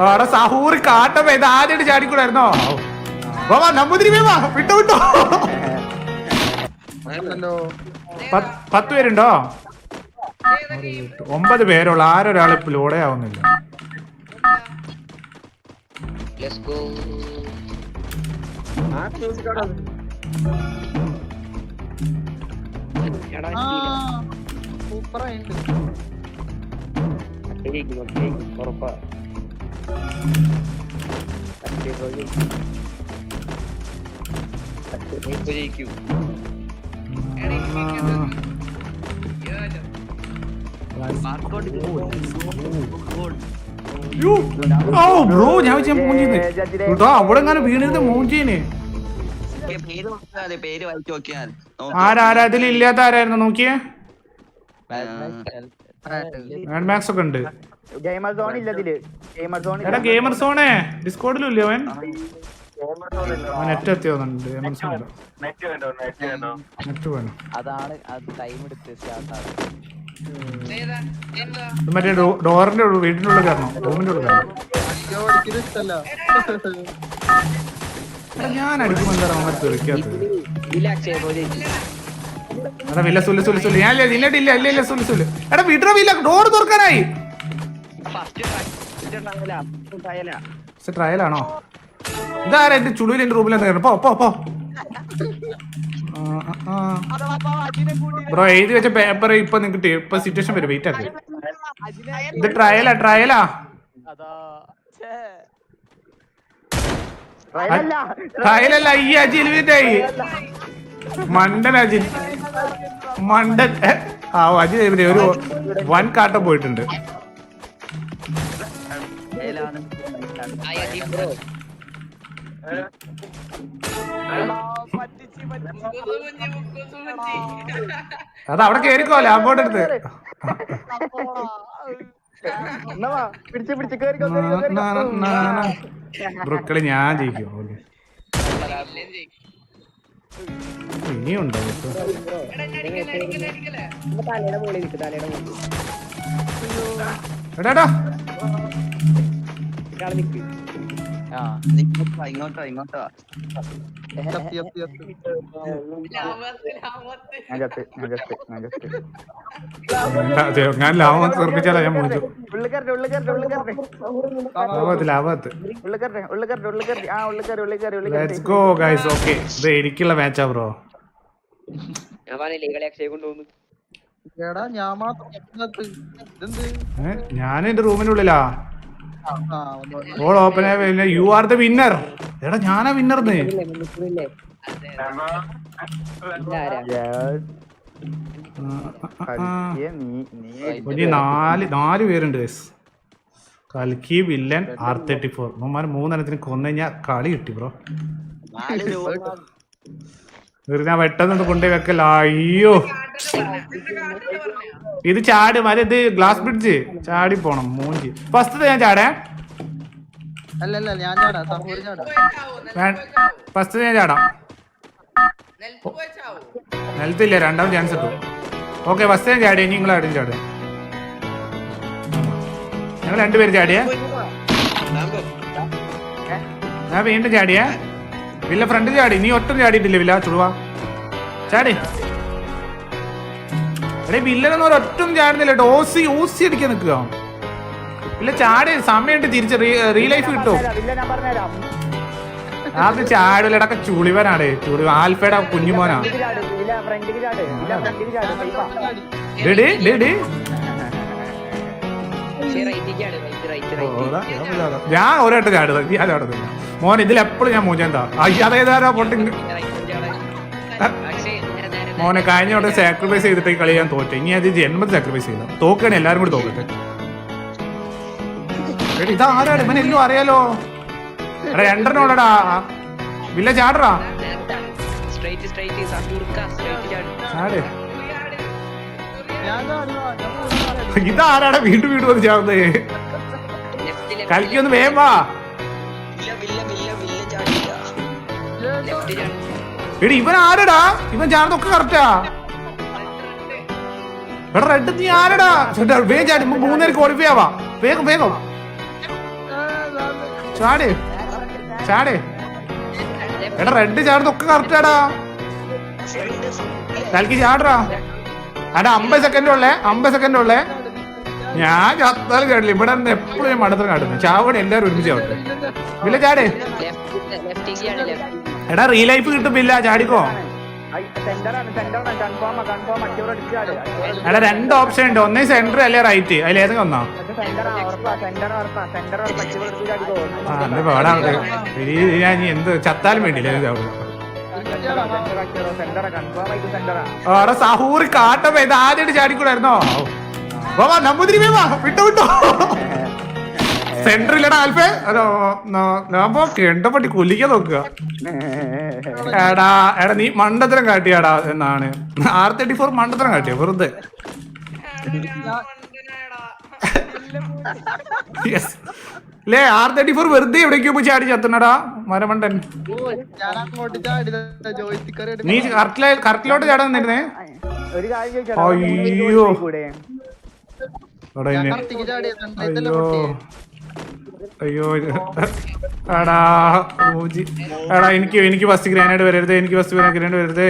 അവിടെ സഹൂറി കാട്ടം ഇത് ആദ്യമായിട്ട് ചാടിക്കൂടായിരുന്നോ? ബാബാ നമ്പൂതിരി വേവാ വിട്ടോ വിട്ടോ. പത്ത് പേരുണ്ടോ? ഒമ്പത് പേരുള്ള ആരൊരാൾ ഇപ്പൊ ലോഡേ ആവുന്നില്ല. സൂപ്പറായിട്ട് ജയിക്കും ജയിക്കും ഉറപ്പാ ജയിക്കും. ഓ ബ്രോ ഞാൻ മൂഞ്ചിന്ന് കേട്ടോ അവിടെ എങ്ങനെ വീണിരുന്ന് നോക്കിയാൽ ആരാരാ ഇതിൽ ഇല്ലാത്ത ആരായിരുന്നു? നോക്കിയേ. മാക്സ് ഒക്കെ ഉണ്ട്. ഗെയിമർ സോൺ ഇല്ല ഇതിൽ. ഗെയിമർ സോൺ എടാ ഗെയിമർ സോണേ ഡിസ്കോഡിലും ഇല്ലേ അവൻ? നെറ്റ് എത്തിയോന്നുണ്ട് ഗെയിമർ സോൺ നെറ്റ് വേണം. അതാണ് അത് ടൈം എടുത്ത് സ്റ്റാർട്ടാണ് ഇത് മറ്റേ ഡോറിന്റെ ഉള്ളിൽ വീടിന്റെ കയറണം. റൂമിന്റെ ഉള്ള കാരണം ഞാൻ അടിക്കുമ്പോൾ എന്താ അവന്മാർ തെറിക്കാത്തത്? എടാ വില്ല സുല്ല് സുല്ല് സുല്ല്. ഞാൻ ഇല്ല ഇല്ല ഇല്ല ഇല്ല സുല്ല് സുല്ല്. എടാ വിടറ വില്ല ഡോർ തുറക്കാനായി. ട്രയലാണോ ഇതാരാ എന്റെ ചുളുവിൽ എന്റെ റൂമിൽ എന്താ പോ പോ പോ. ബ്രോ എഴുതി വെച്ച പേപ്പർ ഇപ്പൊ നിങ്ങക്ക് ഇപ്പൊ സിറ്റുവേഷൻ വരും വെയിറ്റ് ആക്കി. ഇത് ട്രയലാ ട്രയലാ. ട്രയലല്ല ഈ അജി എലിമിനേറ്റായി മണ്ടൻ അജിൻ. മണ്ടൻ. ആ അജിത് എലിമിനേറ്റ് ഒരു വൻ കാട്ടം പോയിട്ടുണ്ട്. അത് അവിടെ കേറിക്കോലെ അങ്ങോട്ട് എടുത്ത്. ബ്രുക്കളി ഞാൻ ജയിക്കും. ഓക്കേ. ഇനിയുണ്ടോ? തലയുടെ മുകളിൽ നിൽക്കും തലയുടെ മുകളിൽ എടാ നിൽക്ക് ആ ഇങ്ങോട്ടോ ഇങ്ങോട്ടോ ഇങ്ങോട്ടോ സത്യം സത്യം ഞാൻ ചത്ത് ഞാൻ ചത്ത് ഞാൻ ചത്ത് ഞാൻ ലാഭം തീർപ്പിച്ചാലോ ഞാൻ ലാഭത്ത് ലാഭത്ത് ഉള്ളിൽ കയറി ആ ലെറ്റ്സ് ഗോ ഗൈസ് ഓക്കെ ഇത് എനിക്കുള്ള മാച്ചാ ബ്രോ ഞാൻ പറഞ്ഞില്ലേ ഇകളെ അക്ഷയ കൊണ്ടുപോകുന്നു എടാ ഞാൻ മാത്രം ഇതിനകത്ത്. ഇതെന്ത്? ഞാൻ എന്റെ റൂമിനുള്ളിലാ all open you are the winner എടാ ഞാനാ ഇനി നാല് നാല് പേരുണ്ട് കൽക്കി വില്ലൻ ആർ തേർട്ടി ഫോർ മൂന്നാൽ മൂന്നെണ്ണത്തിന് കൊന്നു കഴിഞ്ഞാൽ കളി കിട്ടി ബ്രോ ഞാൻ പെട്ടെന്ന് കൊണ്ടുപോയി വെക്കല്ല. അയ്യോ. ഇത് ചാട് മറ്റേ ഇത് ഗ്ലാസ് ബ്രിഡ്ജ് ചാടി പോണം മൂഞ്ചി. ഫസ്റ്റ് ഞാൻ ചാടാ? ഫസ്റ്റ് ഞാൻ ചാടാം നിലത്തില്ല രണ്ടാം ചാൻസ് ഇട്ടു ഓക്കെ ഫസ്റ്റ് ഞാൻ ചാടി ഇനി നിങ്ങൾ ആടും ചാട്. ഞങ്ങൾ രണ്ടുപേരും ചാടിയേ? ഞാൻ വീണ്ടും ചാടിയേ? വില്ല ഫ്രണ്ട് ചാടി. നീ ഒട്ടും ചാടിയിട്ടില്ല വില്ല ചുടുവാ. ചാടി. എടേ വില്ലനൊന്നും ഒരൊറ്റും ചാടുന്നില്ല. ഡോസി ഓസി അടിക്കാൻ നിൽക്കുക. ഇല്ല ചാടി സമയമുണ്ട് തിരിച്ച് റീ ലൈഫ് കിട്ടും. അത് ചാടില്ലടക്ക ചുളിവനാണ്. ചുളി ആൽഫയുടെ കുഞ്ഞുമോനാ. ഞാൻ ഒരാട്ട് ചാടുക ചാടുന്നത്. ഞാൻ ചാടുന്നില്ല മോൻ ഇതിലെപ്പോഴും ഞാൻ മൂഞ്ചാ അതേതാരോ പൊട്ടി മോനെ കഴിഞ്ഞ അവിടെ സാക്രിഫൈസ് ചെയ്തിട്ട് കളി ഞാൻ തോറ്റു ഇനി അത് ജന്മത്തിൽ സാക്രിഫൈസ് ചെയ്യണം തോക്കണേ എല്ലാരും കൂടി തോക്കട്ടെ എടി, ഇത് ആരാണ് ഇവൻ എല്ലാം അറിയാലോ എടാ രണ്ടെണ്ണോടാ വില്ല ചാടറാ. ഇതാരാടാ വീണ്ടും വീണ്ടും വന്ന് ചാടുന്നത് കളിക്കൊന്ന് കൽക്കി ചാടും എടി ഇവൻ ആരടാ ഇവൻ ചാടുന്നൊക്കെ കറക്റ്റാ എടാ റെഡ് നീ ആരടാ ചേട്ടാ വേഗം ചാടി മൂന്നേര് ക്വാളിഫൈ ആവാ വേഗം വേഗം ചാടേ ചാടേ എടാ റെഡ് ചാടുന്നൊക്കെ കറക്റ്റാടാ തലക്ക് ചാടറാ അടാ അമ്പത് സെക്കൻഡ് ഉള്ളേ അമ്പത് സെക്കൻഡ് ഉള്ളേ ഞാൻ ചത്താലും കേട്ടില്ല ഇവിടെ നിന്ന് എപ്പോഴും ഞാൻ മടത്തിന് കാട്ടുന്നു ചാവണി എല്ലാവരും ഒരുമിച്ച് ആവട്ടെ ഇല്ല ചാടേ എടാ റീ ലൈഫ് കിട്ടുമില്ല ചാടിക്കോ. എടാ രണ്ട് ഓപ്ഷൻ ഉണ്ട്. ഒന്നേ സെന്റർ അല്ലേ റൈറ്റ് അതിൽ ഏതെങ്കിലും ഒന്നോ എന്ത് ചത്താലും വേണ്ടിയില്ല സാഹൂറി സഹൂറി കാട്ടപ്പ ഇത് ആദ്യമായിട്ട് ചാടിക്കൂടായിരുന്നോ? വാ നമ്പൂതിരി വിട്ടു വിട്ടോ. വിട്ടോ സെന്ററിലടാ ആൽഫേ ഞാൻ കെണ്ടപ്പട്ടി കൊല്ലിക്കാൻ നോക്കുക. എടാ എടാ നീ മണ്ടത്തരം കാട്ടിയാടാ എന്നാണ്. ആർ തേർട്ടി ഫോർ മണ്ടത്തരം കാട്ടിയ വെറുതെ േ. ലേ ആർ തേർട്ടി ഫോർ വെറുതെ എവിടേക്കോ പോയി ചാടി ചത്തണടാ മരമണ്ടൻ. നീ കറക്റ്റിലെ കറക്റ്റിലോട്ട് ചാടാൻ നിന്നേ ഒരു കാര്യം അയ്യോ. അയ്യോ. അയ്യോ എടാ ഊജി എടാ എനിക്ക് എനിക്ക് ഫസ്റ്റ് ഗ്രാനേഡ് വരരുത് എനിക്ക് ഫസ്റ്റ് ഗ്രാനേഡ് വരരുത്.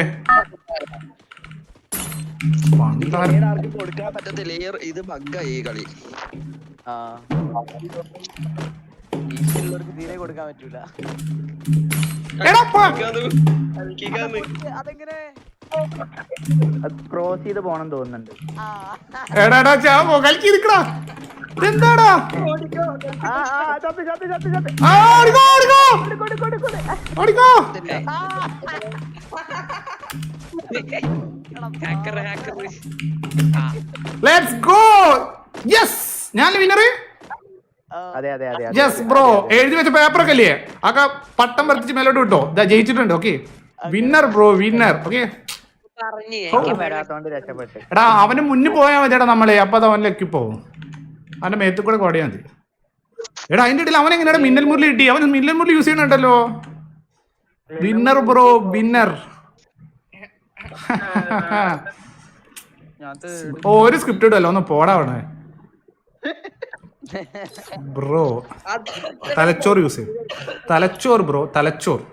കൊടുക്കാൻ പറ്റത്തില്ല. ഇത് ബഗ്ഗായി ഈ കളി. തീരെ കൊടുക്കാൻ പറ്റൂല. എടാ പ- അത് ക്രോസ് ചെയ്ത് പോണം തോന്നുന്നുണ്ട്. എടാടാ എടാ ചാവോ കളിക്ക് ഇരിക്കടാ. ഇതെന്താടാ? ആ ആ ആ, ലെറ്റ്സ് ഗോ യെസ് ഞാൻ വിന്നർ അതെ അതെ അതെ അതെ യെസ് ബ്രോ എഴുതി വെച്ച പേപ്പറൊക്കെ അല്ലേ ആക്ക പട്ടം വർത്തിച്ച് മേലോട്ട് വിട്ടോ? ഇതാ ജയിച്ചിട്ടുണ്ട് okay winner bro winner okay എടാ അവന് മുന്നിൽ പോയാ മതിയെടാ നമ്മളെ. അപ്പൊ അത് ലക്കി പോവും. അവന്റെ മേത്തു കൂടെ കൊടയാ മതി. എടാ അതിന്റെ ഇടയിൽ അവൻ എങ്ങനെയാ മിന്നൽ മുരളി കിട്ടി? അവൻ മിന്നൽ മുരളി യൂസ് ചെയ്യണുണ്ടല്ലോ വിന്നർ ബ്രോ വിന്നർ ഓ ഒരു സ്ക്രിപ്റ്റ് ഇടല്ലോ ഒന്ന് പോടാ അവിടെ. ബ്രോ തലച്ചോറ് യൂസ് ചെയ്യും. തലച്ചോറ് ബ്രോ തലച്ചോറ്.